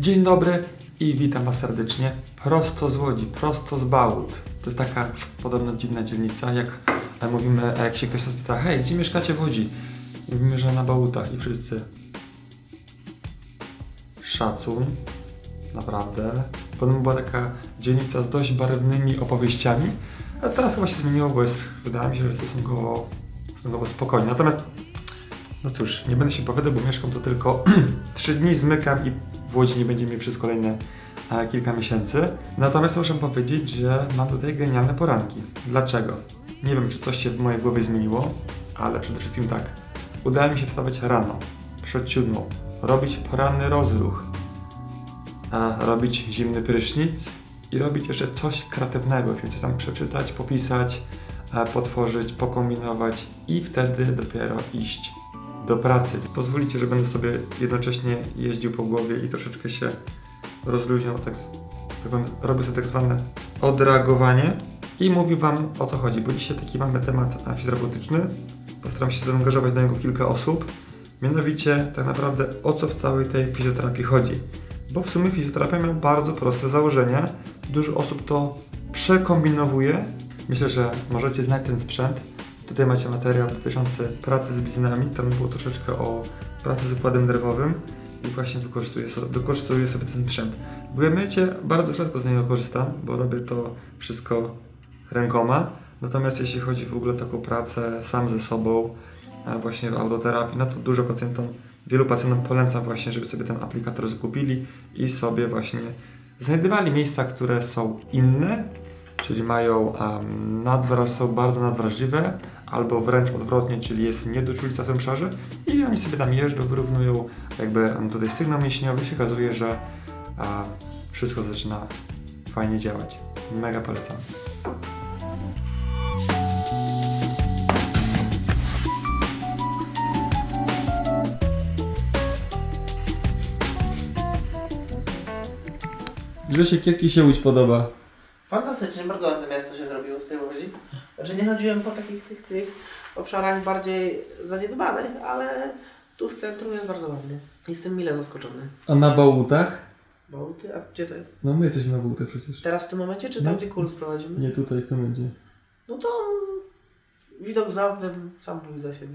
Dzień dobry i witam Was serdecznie. Prosto z Łodzi, prosto z Bałut. To jest taka podobno dziwna dzielnica, jak e, mówimy, a jak się ktoś nas pyta, hej, gdzie mieszkacie w Łodzi? Mówimy, że na Bałutach i wszyscy. Szacun, naprawdę. Potem była taka dzielnica z dość barwnymi opowieściami, a teraz chyba się zmieniło, bo jest, wydaje mi się, że jest stosunkowo, stosunkowo spokojnie. Natomiast no cóż, nie będę się powiadał, bo mieszkam tu tylko 3 dni, zmykam i w Łodzi nie będzie mnie przez kolejne e, kilka miesięcy. Natomiast muszę powiedzieć, że mam tutaj genialne poranki. Dlaczego? Nie wiem, czy coś się w mojej głowie zmieniło, ale przede wszystkim tak. Udało mi się wstawać rano, przed siódmą, robić poranny rozruch, robić zimny prysznic i robić jeszcze coś kreatywnego, czyli coś tam przeczytać, popisać, e, potworzyć, pokombinować i wtedy dopiero iść do pracy. Pozwolicie, że będę sobie jednocześnie jeździł po głowie i troszeczkę się rozluźniał, tak, tak powiem, sobie tak zwane odreagowanie i mówił Wam o co chodzi, bo dzisiaj taki mamy temat fizjoterapeutyczny. Postaram się zaangażować do niego kilka osób. Mianowicie tak naprawdę o co w całej tej fizjoterapii chodzi. Bo w sumie fizjoterapia ma bardzo proste założenie. Dużo osób to przekombinowuje. Myślę, że możecie znać ten sprzęt. Tutaj macie materiał dotyczący pracy z bliznami. Tam było troszeczkę o pracy z układem nerwowym i właśnie wykorzystuję wykorzystuję sobie ten sprzęt. W gabinecie bardzo rzadko z niego korzystam, bo robię to wszystko rękoma. Natomiast jeśli chodzi w ogóle o taką pracę sam ze sobą, właśnie w autoterapii, no to dużo pacjentom, wielu pacjentom polecam właśnie, żeby sobie ten aplikator zakupili i sobie właśnie znajdowali miejsca, które są inne, czyli mają um, nadwraż, są bardzo nadwrażliwe, albo wręcz odwrotnie, czyli jest niedoczulica w tym obszarze i oni sobie tam jeżdżą, wyrównują jakby tutaj sygnał mięśniowy i się okazuje, że a, wszystko zaczyna fajnie działać. Mega polecam. Grzesiek, jak Ci się Łódź podoba? Fantastycznie, bardzo ładne miasto się zrobiło z tej Łodzi. Znaczy nie chodziłem po takich tych, tych obszarach bardziej zaniedbanych, ale tu w centrum jest bardzo ładnie. Jestem mile zaskoczony. A na Bałutach? Bałty, a gdzie to jest? No my jesteśmy na Bałutach przecież. Teraz w tym momencie, czy tam No. gdzie kurs prowadzimy? Nie tutaj, kto będzie? No to widok za oknem sam mówi za siebie.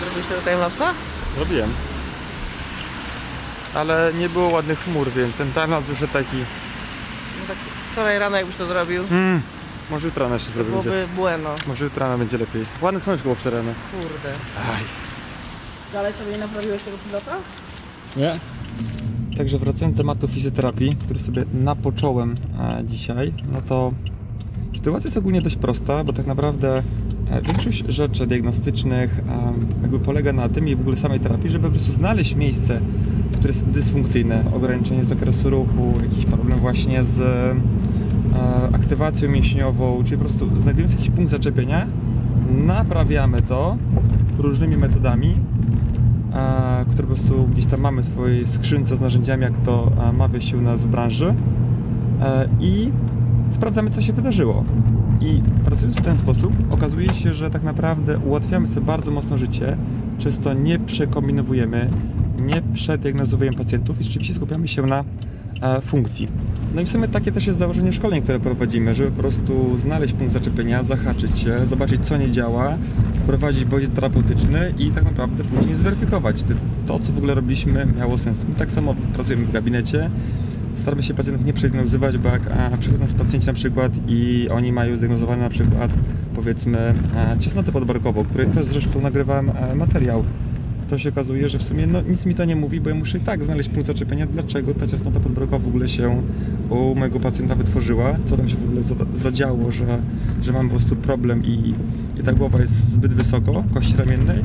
Zrobiłeś tego timelapsa? Robiłem. Ale nie było ładnych chmur, więc ten timelapse już taki... No tak wczoraj rano jakbyś to zrobił, Mm, może jutro rano jeszcze to zrobię. Będzie. byłoby bueno. Może jutro rano będzie lepiej. Ładne słoneczko było wczoraj rano. Kurde. Aj. Dalej sobie nie naprawiłeś tego pilota? Nie? Także wracając do tematu fizjoterapii, który sobie napocząłem e, dzisiaj, no to sytuacja jest ogólnie dość prosta, bo tak naprawdę większość rzeczy diagnostycznych e, jakby polega na tym i w ogóle samej terapii, żeby po prostu znaleźć miejsce, które jest dysfunkcyjne, ograniczenie zakresu ruchu, jakiś problem właśnie z e, aktywacją mięśniową, czyli po prostu znajdujemy jakiś punkt zaczepienia, naprawiamy to różnymi metodami, e, które po prostu gdzieś tam mamy w swojej skrzynce z narzędziami, jak to e, mawia się u nas w branży e, i sprawdzamy, co się wydarzyło. I pracując w ten sposób, okazuje się, że tak naprawdę ułatwiamy sobie bardzo mocno życie, często nie przekombinowujemy, nie przediagnozowujemy pacjentów i rzeczywiście skupiamy się na e, funkcji. No i w sumie takie też jest założenie szkoleń, które prowadzimy, żeby po prostu znaleźć punkt zaczepienia, zahaczyć się, zobaczyć co nie działa, wprowadzić bodziec terapeutyczny i tak naprawdę później zweryfikować, czy to co w ogóle robiliśmy miało sens. My tak samo pracujemy w gabinecie, staramy się pacjentów nie prediagnozować, bo jak a, przychodzą pacjenci na przykład i oni mają zdiagnozowane na przykład powiedzmy a, ciasnotę podbarkową, której też zresztą nagrywałem a, materiał to się okazuje, że w sumie no, nic mi to nie mówi, bo ja muszę i tak znaleźć punkt zaczepienia, dlaczego ta ciasnota podbrokowa w ogóle się u mojego pacjenta wytworzyła, co tam się w ogóle zadziało, że, że mam po prostu problem i, i ta głowa jest zbyt wysoko, kości ramiennej.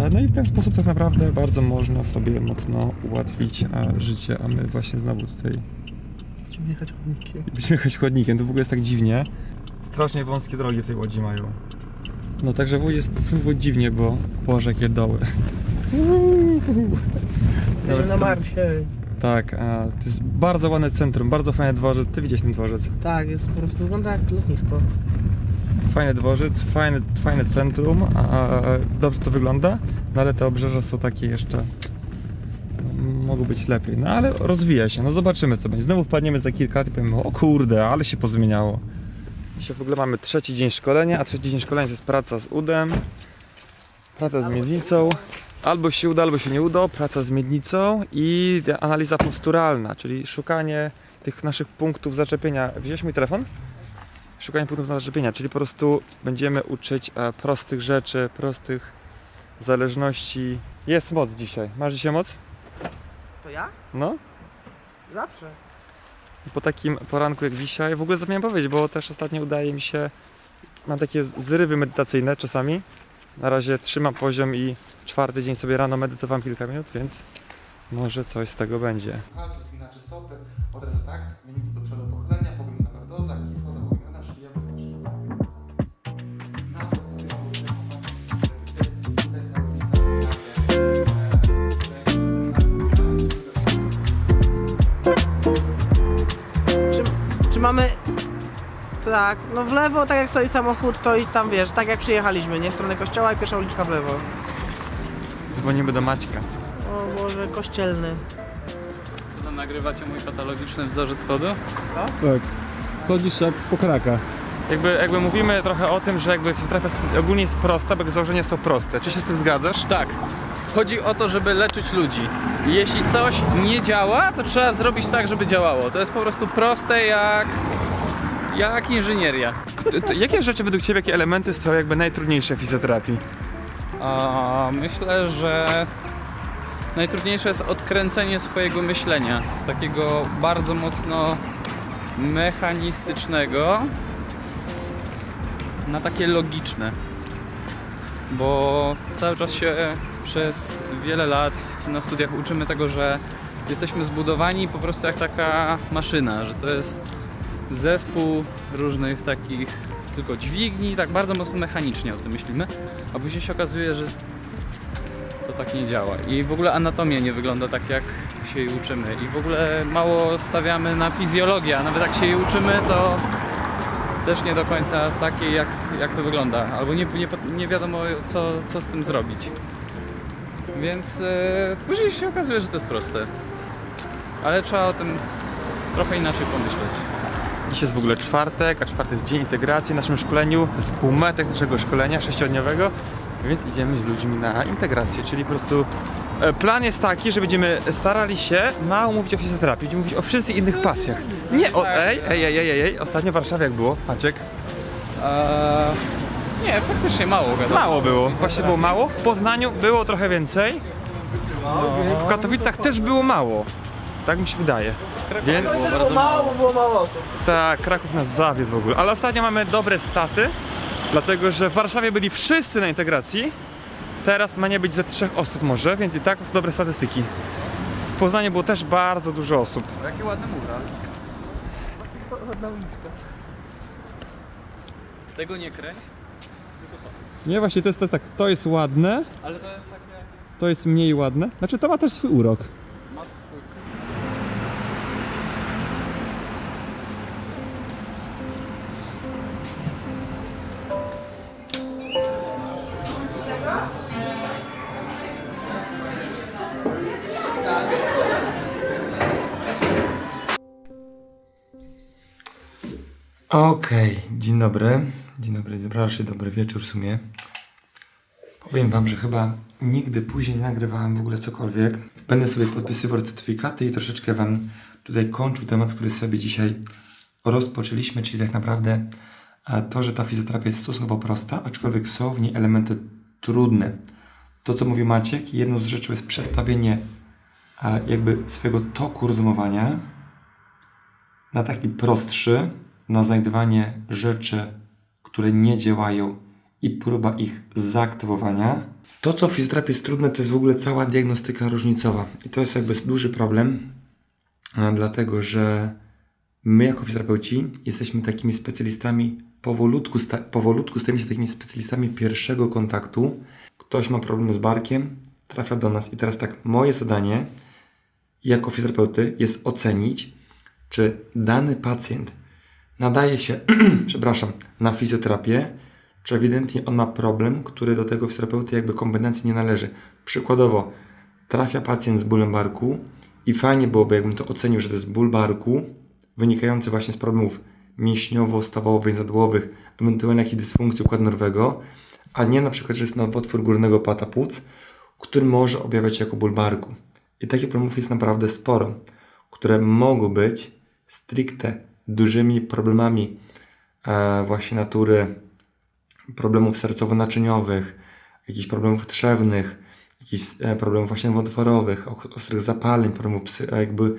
E, No i w ten sposób tak naprawdę bardzo można sobie mocno ułatwić e, życie, a my właśnie znowu tutaj Będziemy jechać chodnikiem. Byśmy jechać chodnikiem, to w ogóle jest tak dziwnie. Strasznie wąskie drogi w tej łodzi mają. No także w łodzi jest stosunkowo dziwnie, bo Boże jakie doły. Jesteśmy na Marsie. Tak, a, to jest bardzo ładne centrum, bardzo fajny dworzec. Ty widziałeś ten dworzec. Tak, jest po prostu wygląda jak lotnisko. Fajny dworzec, fajne, fajne centrum, a, dobrze to wygląda, no ale te obrzeża są takie jeszcze. no, Mogą być lepiej, no ale rozwija się, no zobaczymy co będzie. Znowu wpadniemy za kilka lat i powiemy, o kurde, ale się pozmieniało. Dzisiaj w ogóle mamy trzeci dzień szkolenia, a trzeci dzień szkolenia to jest praca z udem, praca z miednicą. Albo się uda, albo się nie uda, praca z miednicą i analiza posturalna, czyli szukanie tych naszych punktów zaczepienia. Wziąłeś mój telefon? Szukanie punktów zaczepienia, czyli po prostu będziemy uczyć e, prostych rzeczy, prostych zależności. Jest moc dzisiaj. Masz dzisiaj moc? To ja? No. Zawsze. Po takim poranku jak dzisiaj, w ogóle zapomniałem powiedzieć, bo też ostatnio udaje mi się, mam takie zrywy medytacyjne czasami. Na razie trzymam poziom i czwarty dzień sobie rano medytowałem kilka minut, więc może coś z tego będzie. Palców stopy, od razu tak, Tak, no w lewo, tak jak stoi samochód, to i tam wiesz, tak jak przyjechaliśmy, nie? W stronę kościoła i pierwsza uliczka w lewo. Dzwonimy do Maćka. O Boże, kościelny. To tam nagrywacie mój patologiczny wzorzec chodu? Tak. Chodzisz jak pokraka. Jakby, jakby mówimy trochę o tym, że jakby fizjoterapia ogólnie jest prosta, bo założenia są proste. Czy się z tym zgadzasz? Tak. Chodzi o to, żeby leczyć ludzi. Jeśli coś nie działa, to trzeba zrobić tak, żeby działało. To jest po prostu proste jak, jak inżynieria. Jakie rzeczy według Ciebie, jakie elementy są jakby najtrudniejsze w fizjoterapii? A myślę, że najtrudniejsze jest odkręcenie swojego myślenia z takiego bardzo mocno mechanistycznego na takie logiczne. Bo cały czas się przez wiele lat na studiach uczymy tego, że jesteśmy zbudowani po prostu jak taka maszyna, że to jest zespół różnych takich tylko dźwigni, tak bardzo mocno mechanicznie o tym myślimy, a później się okazuje, że to tak nie działa. I w ogóle anatomia nie wygląda tak, jak się jej uczymy. I w ogóle mało stawiamy na fizjologię, a nawet jak się jej uczymy, to też nie do końca takie, jak, jak to wygląda. Albo nie, nie, nie wiadomo, co, co z tym zrobić. Więc e, później się okazuje, że to jest proste. Ale trzeba o tym trochę inaczej pomyśleć. Dziś jest w ogóle czwartek, a czwartek jest dzień integracji w naszym szkoleniu. To jest półmetek naszego szkolenia sześciodniowego, więc idziemy z ludźmi na integrację, czyli po prostu e, plan jest taki, że będziemy starali się mało mówić o fizjoterapii, będziemy mówić o wszystkich innych pasjach. Nie o... Ej, ej, ej, ej, ej, ostatnio w Warszawie jak było? Maciek? Eee, nie, faktycznie mało gadam. Mało było, właśnie było mało. W Poznaniu było trochę więcej. W Katowicach też było mało. Tak mi się wydaje. Więc Było bardzo mało. było mało osób. tak, Kraków nas zawiódł w ogóle. Ale ostatnio mamy dobre staty, dlatego że w Warszawie byli wszyscy na integracji. Teraz ma nie być ze trzech osób może, więc i tak to są dobre statystyki. W Poznaniu było też bardzo dużo osób. Jaki ładny mural. Tego nie kręć, Nie, właśnie to jest, to jest tak, to jest ładne, ale to jest takie... to jest mniej ładne. Znaczy to ma też swój urok. Okej, dzień dobry. Dzień dobry, raczej dobry wieczór w sumie. Powiem wam, że chyba nigdy później nie nagrywałem w ogóle cokolwiek. Będę sobie podpisywał certyfikaty i troszeczkę wam tutaj kończył temat, który sobie dzisiaj rozpoczęliśmy, czyli tak naprawdę e, to, że ta fizjoterapia jest stosunkowo prosta, aczkolwiek są w niej elementy trudne. To, co mówi Maciek, jedną z rzeczy jest przestawienie e, jakby swojego toku rozumowania na taki prostszy, na znajdywanie rzeczy, które nie działają i próba ich zaaktywowania. To, co w fizjoterapii jest trudne, to jest w ogóle cała diagnostyka różnicowa. I to jest jakby duży problem, dlatego że my jako fizjoterapeuci jesteśmy takimi specjalistami, powolutku, sta, powolutku stajemy się takimi specjalistami pierwszego kontaktu. Ktoś ma problem z barkiem, trafia do nas i teraz tak, moje zadanie jako fizjoterapeuty jest ocenić, czy dany pacjent nadaje się, przepraszam, na fizjoterapię, czy ewidentnie on ma problem, który do tego fizjoterapeuty jakby kombinacji nie należy. Przykładowo, trafia pacjent z bólem barku i fajnie byłoby, jakbym to ocenił, że to jest ból barku wynikający właśnie z problemów mięśniowo-stawowych, zadłowych, ewentualnie jakiejś dysfunkcji układu nerwowego, a nie na przykład, że jest nowotwór górnego płata płuc, który może objawiać się jako ból barku. I takich problemów jest naprawdę sporo, które mogą być stricte dużymi problemami e, właśnie natury problemów sercowo-naczyniowych, jakichś problemów trzewnych, jakichś e, problemów właśnie nowotworowych, ostrych zapaleń, problemów e, jakby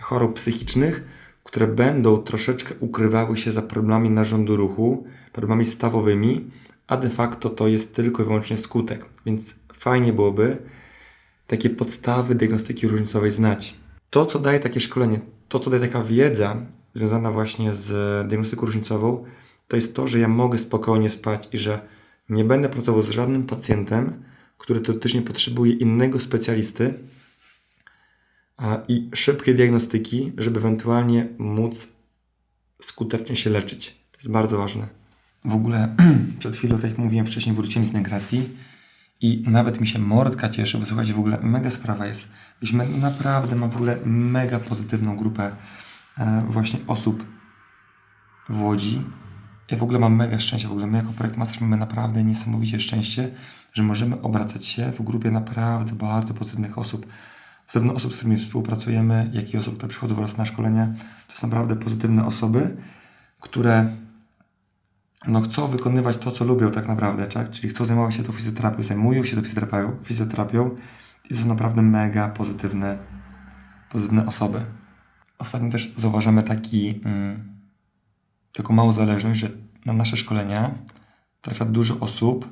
chorób psychicznych, które będą troszeczkę ukrywały się za problemami narządu ruchu, problemami stawowymi, a de facto to jest tylko i wyłącznie skutek. Więc fajnie byłoby takie podstawy diagnostyki różnicowej znać. To, co daje takie szkolenie, to, co daje taka wiedza związana właśnie z diagnostyką różnicową, to jest to, że ja mogę spokojnie spać i że nie będę pracował z żadnym pacjentem, który teoretycznie potrzebuje innego specjalisty i szybkiej diagnostyki, żeby ewentualnie móc skutecznie się leczyć. To jest bardzo ważne. W ogóle przed chwilą, tak jak mówiłem wcześniej, wróciłem z integracji i nawet mi się mordka cieszy, bo słuchajcie, w ogóle mega sprawa jest. Byśmy naprawdę mam w ogóle mega pozytywną grupę właśnie osób w Łodzi. Ja w ogóle mam mega szczęście, w ogóle my jako projekt Masterz mamy naprawdę niesamowicie szczęście, że możemy obracać się w grupie naprawdę bardzo pozytywnych osób. Zarówno osób, z którymi współpracujemy, jak i osób, które przychodzą wraz na szkolenia. To są naprawdę pozytywne osoby, które no, chcą wykonywać to, co lubią tak naprawdę, tak? czyli chcą zajmować się tą fizjoterapią, zajmują się tą fizjoterapią, fizjoterapią i to są naprawdę mega pozytywne, pozytywne osoby. Ostatnio też zauważamy taki, mm, taką małą zależność, że na nasze szkolenia trafia dużo osób,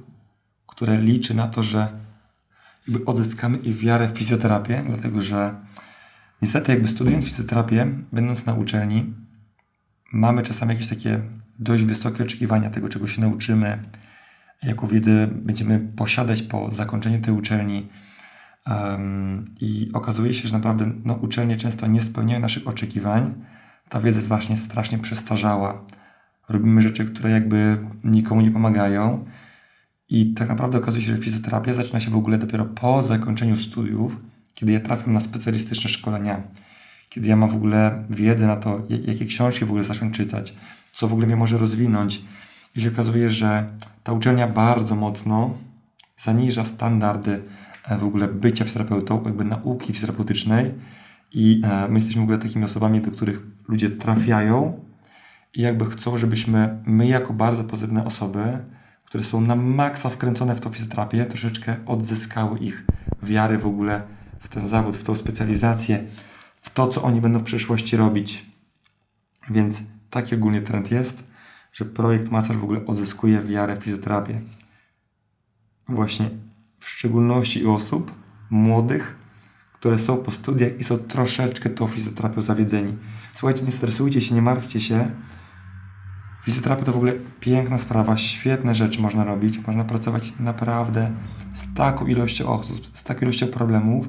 które liczy na to, że jakby odzyskamy ich wiarę w fizjoterapię, dlatego że niestety jakby studiując fizjoterapię, będąc na uczelni, mamy czasami jakieś takie dość wysokie oczekiwania tego, czego się nauczymy, jaką wiedzę będziemy posiadać po zakończeniu tej uczelni. Em, I okazuje się, że naprawdę no, uczelnie często nie spełniają naszych oczekiwań. Ta wiedza jest właśnie strasznie przestarzała. Robimy rzeczy, które jakby nikomu nie pomagają. I tak naprawdę okazuje się, że fizjoterapia zaczyna się w ogóle dopiero po zakończeniu studiów, kiedy ja trafiam na specjalistyczne szkolenia, kiedy ja mam w ogóle wiedzę na to, ja- jakie książki w ogóle zacząć czytać, co w ogóle mnie może rozwinąć. I się okazuje, że ta uczelnia bardzo mocno zaniża standardy w ogóle bycia fizjoterapeutą, jakby nauki fizjoterapeutycznej i e, my jesteśmy w ogóle takimi osobami, do których ludzie trafiają i jakby chcą, żebyśmy my jako bardzo pozytywne osoby, które są na maksa wkręcone w tą fizjoterapię, troszeczkę odzyskały ich wiary w ogóle w ten zawód, w tą specjalizację, w to, co oni będą w przyszłości robić. Więc taki ogólnie trend jest, że projekt Masaż w ogóle odzyskuje wiarę w fizjoterapię. Właśnie w szczególności u osób młodych, które są po studiach i są troszeczkę tą fizjoterapią zawiedzeni. Słuchajcie, nie stresujcie się, nie martwcie się. Fizjoterapia to w ogóle piękna sprawa, świetne rzeczy można robić. Można pracować naprawdę z taką ilością osób, z taką ilością problemów.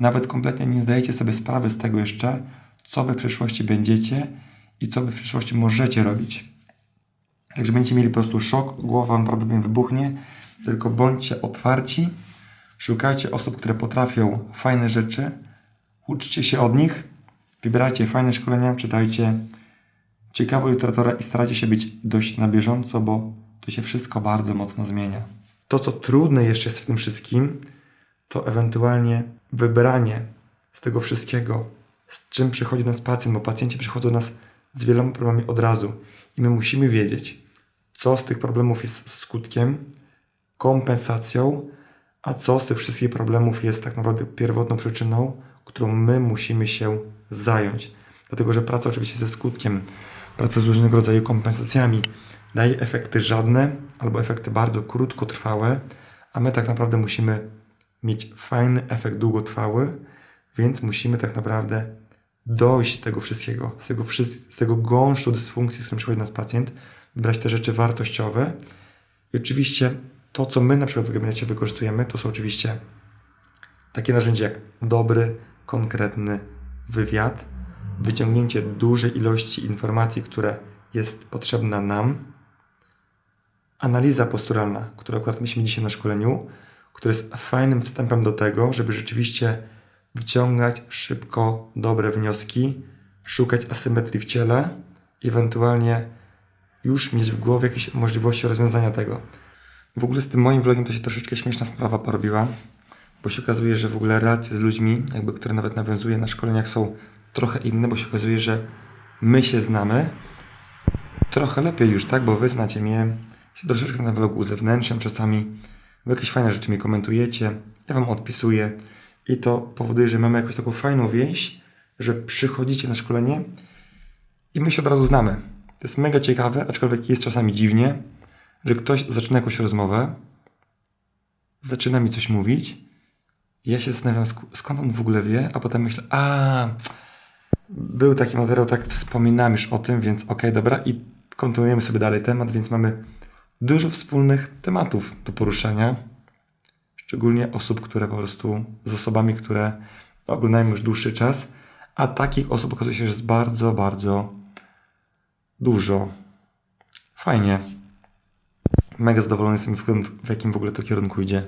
Nawet kompletnie nie zdajecie sobie sprawy z tego jeszcze, co wy w przyszłości będziecie i co wy w przyszłości możecie robić. Także będziecie mieli po prostu szok, głowa wam prawdopodobnie wybuchnie, tylko bądźcie otwarci, szukajcie osób, które potrafią fajne rzeczy, uczcie się od nich, wybierajcie fajne szkolenia, czytajcie ciekawą literaturę i starajcie się być dość na bieżąco, bo to się wszystko bardzo mocno zmienia. To, co trudne jeszcze jest w tym wszystkim, to ewentualnie wybranie z tego wszystkiego, z czym przychodzi nas pacjent, bo pacjenci przychodzą do nas z wieloma problemami od razu i my musimy wiedzieć, co z tych problemów jest skutkiem, kompensacją, a co z tych wszystkich problemów jest tak naprawdę pierwotną przyczyną, którą my musimy się zająć. Dlatego, że praca oczywiście ze skutkiem, praca z różnego rodzaju kompensacjami daje efekty żadne albo efekty bardzo krótkotrwałe, a my tak naprawdę musimy mieć fajny efekt długotrwały, więc musimy tak naprawdę dojść z tego wszystkiego, z tego, z tego gąszczu dysfunkcji, z którym przychodzi nas pacjent, wybrać te rzeczy wartościowe. I oczywiście to, co my na przykład w gabinecie wykorzystujemy, to są oczywiście takie narzędzia jak dobry, konkretny wywiad, wyciągnięcie dużej ilości informacji, które jest potrzebna nam, analiza posturalna, którą akurat mieliśmy dzisiaj na szkoleniu, która jest fajnym wstępem do tego, żeby rzeczywiście wyciągać szybko dobre wnioski, szukać asymetrii w ciele, ewentualnie już mieć w głowie jakieś możliwości rozwiązania tego. W ogóle z tym moim vlogiem to się troszeczkę śmieszna sprawa porobiła, bo się okazuje, że w ogóle relacje z ludźmi, jakby, które nawet nawiązuję na szkoleniach są trochę inne, bo się okazuje, że my się znamy trochę lepiej już, tak? Bo wy znacie mnie, się troszeczkę na vlogu uzewnętrzniam czasami, wy jakieś fajne rzeczy mi komentujecie, ja wam odpisuję i to powoduje, że mamy jakąś taką fajną więź, że przychodzicie na szkolenie i my się od razu znamy. To jest mega ciekawe, aczkolwiek jest czasami dziwnie, że ktoś zaczyna jakąś rozmowę, zaczyna mi coś mówić, ja się zastanawiam, sk- skąd on w ogóle wie, a potem myślę, a był taki materiał, tak wspominam już o tym, więc okej, dobra, i kontynuujemy sobie dalej temat, więc mamy dużo wspólnych tematów do poruszania, szczególnie osób, które po prostu, z osobami, które oglądają już dłuższy czas, a takich osób okazuje się, że jest bardzo, bardzo dużo. Fajnie. Mega zadowolony jestem, w, w jakim w ogóle to kierunku idzie.